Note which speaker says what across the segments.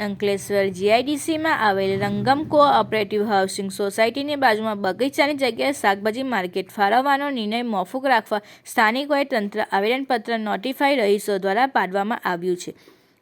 Speaker 1: અંકલેશ્વર જીઆઈડીસીમાં આવેલ રંગમ cooperative housing સોસાયટીની બાજુમાં બગીચાની જગ્યાએ શાકભાજી માર્કેટ ફાળવવાનો નિર્ણય મોફુક રાખવા સ્થાનિકોએ તંત્ર આવેદનપત્ર નોટિફાઈ રહીશો દ્વારા પાડવામાં આવ્યું છે.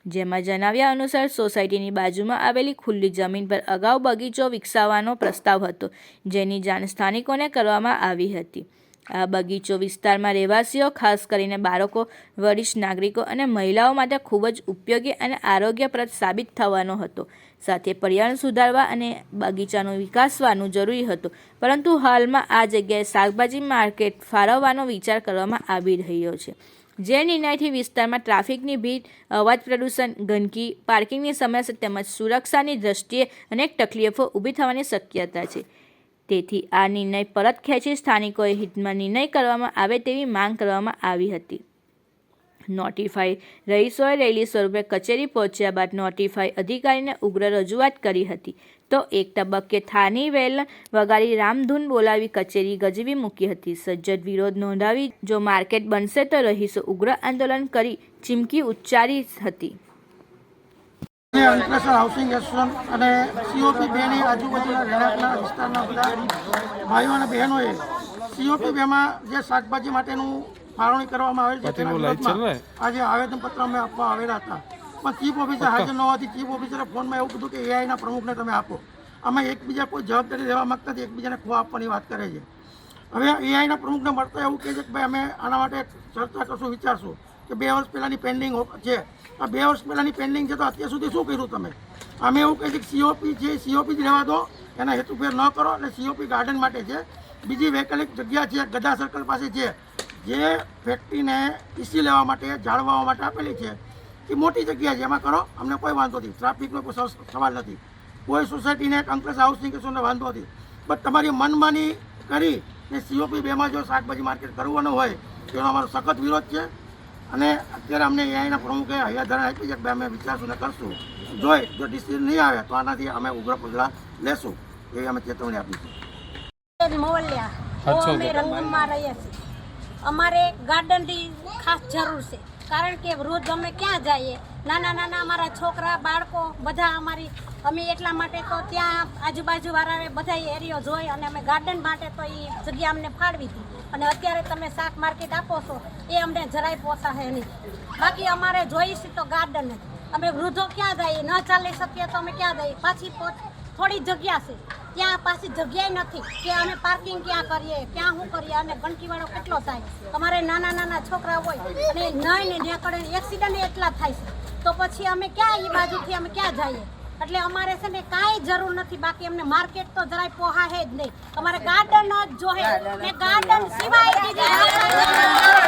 Speaker 1: જેમાં જણાવ્યા અનુસાર સોસાયટીની બાજુમાં આવેલી ખુલ્લી જમીન પર અગાઉ બગીચો વિકસાવવાનો પ્રસ્તાવ હતો, જેની જાણ સ્થાનિકોને કરવામાં આવી હતી. આ બગીચો વિસ્તારમાં રહેવાસીઓ, ખાસ કરીને બાળકો, વરિષ્ઠ નાગરિકો અને મહિલાઓ માટે ખૂબ જ ઉપયોગી અને આરોગ્યપ્રદ સાબિત થવાનો હતો. સાથે પર્યાવરણ સુધારવા અને બગીચાનો વિકાસવાનું જરૂરી હતું. પરંતુ હાલમાં આ જગ્યાએ શાકભાજી માર્કેટ ફાળવવાનો વિચાર કરવામાં આવી રહ્યો છે. જે નિર્ણયથી વિસ્તારમાં ટ્રાફિકની ભીડ, અવાજ પ્રદૂષણ, ગંદકી, પાર્કિંગની સમસ્યા તેમજ સુરક્ષાની દ્રષ્ટિએ અનેક તકલીફો ઊભી થવાની શક્યતા છે. તેથી આ નિર્ણય પરત ખેંચી સ્થાનિકોએ હિતમાં નિર્ણય કરવામાં આવે તેવી માંગ કરવામાં આવી હતી. નોટિફાઈ રહીશોએ રેલી સ્વરૂપે કચેરી પહોંચ્યા બાદ નોટિફાઈ અધિકારીને ઉગ્ર રજૂઆત કરી હતી. તો એક તબક્કે થાની વેલ વગાડી રામધૂન બોલાવી કચેરી ગજવી મૂકી હતી. સજ્જડ વિરોધ નોંધાવી જો માર્કેટ બનશે તો રહીશો ઉગ્ર આંદોલન કરી ચીમકી ઉચ્ચારી હતી.
Speaker 2: અંકલેશ્વર હાઉસિંગ એસોસિએશન અને સીઓપી બેની આજુબાજુના રહેણાંકના વિસ્તારના બધા ભાઈઓ અને બહેનોએ સીઓપી બેમાં જે શાકભાજી માટેનું ફાળવણી કરવામાં આવેલ છે તેના આજે આવેદનપત્ર અમે આપવા આવેલા હતા. પણ ચીફ ઓફિસર હાજર ન હોવાથી ચીફ ઓફિસરે ફોનમાં એવું કીધું કે એઆઈના પ્રમુખને તમે આપો. અમે એકબીજા કોઈ જવાબદારી લેવા માંગતા નથી એકબીજાને ખો આપવાની વાત કરે છે. હવે એઆઈના પ્રમુખને મળતા એવું કહે છે કે ભાઈ અમે આના માટે ચર્ચા કરશું વિચારશું. કે બે વર્ષ પહેલાંની પેન્ડિંગ છે. આ બે વર્ષ પહેલાંની પેન્ડિંગ છે તો અત્યાર સુધી શું કર્યું તમે? અમે એવું કહીએ છીએ કે સીઓપી છે સીઓપી જ રહેવા દો. એના હેતુફેર ન કરો અને સીઓપી ગાર્ડન માટે છે. બીજી વૈકલ્પિક જગ્યા છે ગદા સર્કલ પાસે છે. જે ફેક્ટરીને ઈસી લેવા માટે, જાળવવા માટે આપેલી છે. એ મોટી જગ્યા છે. એમાં કરો, અમને કોઈ વાંધો નથી ટ્રાફિકનો કોઈ સવ- સવાલ નથી. કોઈ સોસાયટીને કંકસ હાઉસિંગ કે શું વાંધો નથી બટ તમારી મનમાની કરી ને સીઓપી બેમાં જો શાકભાજી માર્કેટ કરવાનું હોય તેનો અમારો સખત વિરોધ છે. અને અત્યારે અમને એઆઈના પ્રમુખે હૈયાધારણ આપી છે કે અમે વિચારશું ને કરશું. જોઈ જો ડિસિઝન નહીં આવે તો આનાથી અમે ઉગ્ર પગલાં લેશું. એવી અમે ચેતવણી આપી છે.
Speaker 3: અમે રંગમાં રહીએ છીએ. અમારે ગાર્ડનની ખાસ જરૂર છે. કારણ કે રોજ અમે ક્યાં જઈએ? નાના નાના અમારા છોકરા, બાળકો, બધા અમારી, અમે એટલા માટે તો ત્યાં આજુબાજુ વાળાએ બધા એરિયો જોઈ અને અમે ગાર્ડન માટે તો એ જગ્યા અમને ફાળવી હતી. અને અત્યારે તમે શાક માર્કેટ આપો છો, એ અમને જરાય પોસાશે નહીં. બાકી અમારે જોઈશે તો ગાર્ડન જ. અમે વૃદ્ધો ક્યાં જઈએ ન ચાલી શકીએ તો અમે ક્યાં જઈએ પાછી થોડી જગ્યા છે. ત્યાં પાછી જગ્યાએ નથી. કે અમે પાર્કિંગ ક્યાં કરીએ, ક્યાં શું કરીએ, અને ગંદકીવાળો કેટલો થાય? અમારે નાના નાના છોકરા હોય અને નહીં ને કરે એક્સિડન્ટ એટલા થાય છે. તો પછી અમે ક્યાં એ બાજુથી અમે ક્યાં જઈએ? એટલે અમારે છે ને કાંઈ જરૂર નથી. બાકી અમને માર્કેટ તો જરાય પોહાય જ નહીં. અમારે ગાર્ડન જ જોહે. ને ગાર્ડન સિવાય